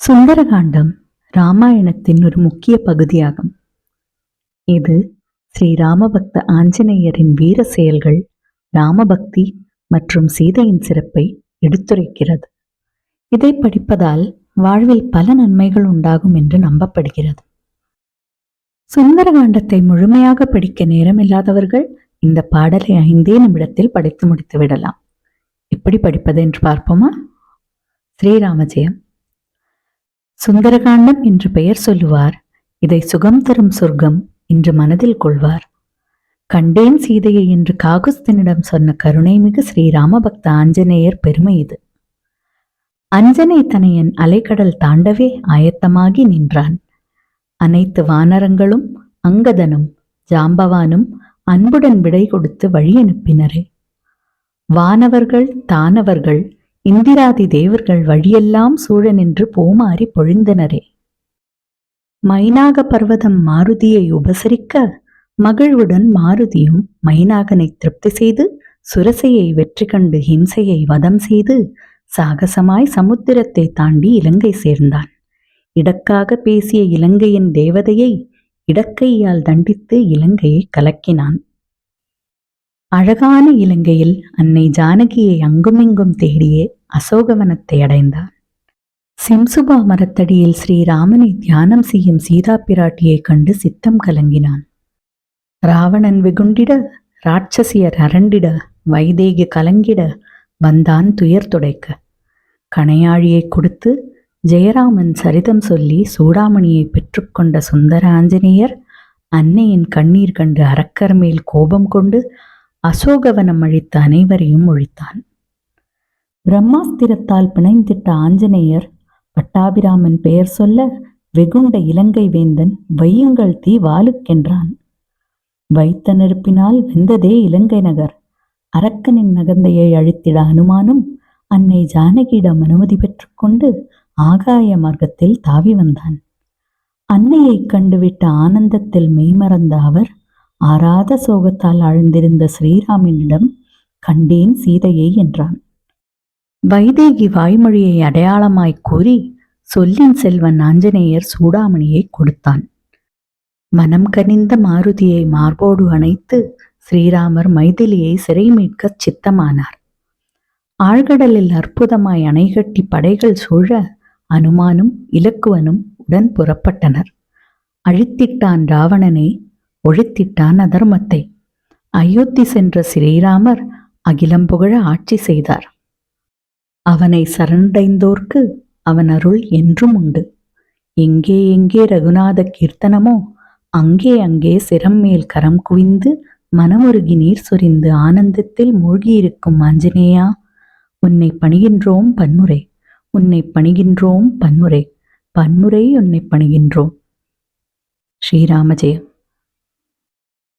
சுந்தரகாண்டம் ராமாயணத்தின் ஒரு முக்கிய பகுதியாகும். இது ஸ்ரீ ராமபக்த ஆஞ்சநேயரின் வீர செயல்கள் ராமபக்தி மற்றும் சீதையின் சிறப்பை எடுத்துரைக்கிறது. இதை படிப்பதால் வாழ்வில் பல நன்மைகள் உண்டாகும் என்று நம்பப்படுகிறது. சுந்தரகாண்டத்தை முழுமையாக படிக்க நேரமில்லாதவர்கள் இந்த பாடலை ஐந்தே நிமிடத்தில் படித்து முடித்து விடலாம் எப்படி படிப்பது என்று பார்ப்போமா? ஸ்ரீராமஜெயம். சுந்தரகாண்டம் என்று பெயர் சொல்லுவார். இதை சுகம் தரும் சொர்க்கம் என்று மனதில் கொள்வார். கண்டேன் சீதையை என்று காகுஸ்தனிடம் சொன்ன கருணைமிகு ஸ்ரீராம பக்த ஆஞ்சநேயர் பெருமை இது. அஞ்சனை தனையன் அலைக்கடல் தாண்டவே ஆயத்தமாகி நின்றான். அனைத்து வானரங்களும் அங்கதனும் ஜாம்பவானும் அன்புடன் விடை கொடுத்து வழி அனுப்பினரே. வானவர்கள் தானவர்கள் இந்திராதி தேவர்கள் வழியெல்லாம் சூழ நின்று போமாறி பொழிந்தனரே. மைனாக பர்வதம் மாருதியை உபசரிக்க மகிழ்வுடன் மாருதியும் மைனாகனை திருப்தி செய்து சுரசையை வெற்றி கண்டு ஹிம்சையை வதம் செய்து சாகசமாய் சமுத்திரத்தை தாண்டி இலங்கை சேர்ந்தான். இடக்காக பேசிய இலங்கையின் தேவதையை இடக்கையால் தண்டித்து இலங்கையை கலக்கினான். அழகான இலங்கையில் அன்னை ஜானகியை அங்குமிங்கும் தேடியே அசோகவனத்தை அடைந்தான் சிம்சுபா மரத்தடியில் ஸ்ரீராமனை தியானம் செய்யும் சீதா பிராட்டியைக் கண்டு சித்தம் கலங்கினான். ராவணன் வெகுண்டிட ராட்சசியர் அரண்டிட வைதேகி கலங்கிட வந்தான் துயர் துடைக்க. கணையாழியை கொடுத்து ஜெயராமன் சரிதம் சொல்லி சூடாமணியை பெற்றுக்கொண்ட சுந்தர ஆஞ்சநேயர் அன்னையின் கண்ணீர் கண்டு அரக்கர் மேல் கோபம் கொண்டு அசோகவனம் அழித்த அனைவரையும் ஒழித்தான். பிரம்மாஸ்திரத்தால் பிணைந்திட்ட ஆஞ்சநேயர் பட்டாபிராமன் பெயர் சொல்ல வெகுண்ட இலங்கை வேந்தன் வையுங்கள் தீ வாலுக்கென்றான். வைத்த நெருப்பினால் வெந்ததே இலங்கை நகர். அரக்கனின் நகந்தையை அழித்திட அனுமானும் அன்னை ஜானகியிடம் அனுமதி பெற்றுக்கொண்டு ஆகாய மார்க்கத்தில் தாவி வந்தான். அன்னையைக் கண்டுவிட்ட ஆனந்தத்தில் மெய்மறந்த அவர் ஆறாத சோகத்தால் ஆழ்ந்திருந்த ஸ்ரீராமனிடம் கண்டேன் சீதையை என்றான். வைதேகி வாய்மொழியை அடையாளமாய்க் கூறி சொல்லின் செல்வன் ஆஞ்சநேயர் சூடாமணியை கொடுத்தான். மனம் கனிந்த மாருதியை மார்போடு அணைத்து ஸ்ரீராமர் மைதிலியை சிறை மீட்கச் சித்தமானார். ஆழ்கடலில் அற்புதமாய் அணைகட்டி படைகள் சூழ அனுமானும் இலக்குவனும் உடன் புறப்பட்டனர். அழித்திட்டான் ராவணனை ஒழித்திட்டான் அதர்மத்தை. அயோத்தி சென்ற ஸ்ரீராமர் அகிலம் புகழ ஆட்சி செய்தார். அவனை சரணடைந்தோர்க்கு அவன் அருள் என்றும் உண்டு. எங்கே எங்கே ரகுநாத கீர்த்தனமோ அங்கே அங்கே சிரம் மேல் கரம் குவிந்து மனமுருகி நீர் சொரிந்து ஆனந்தத்தில் மூழ்கியிருக்கும் ஆஞ்சநேயா உன்னை பணிகின்றோம் பன்முறை உன்னை பணிகின்றோம் பன்முறை பன்முறை உன்னை பணிகின்றோம். ஸ்ரீராம ஜெயம்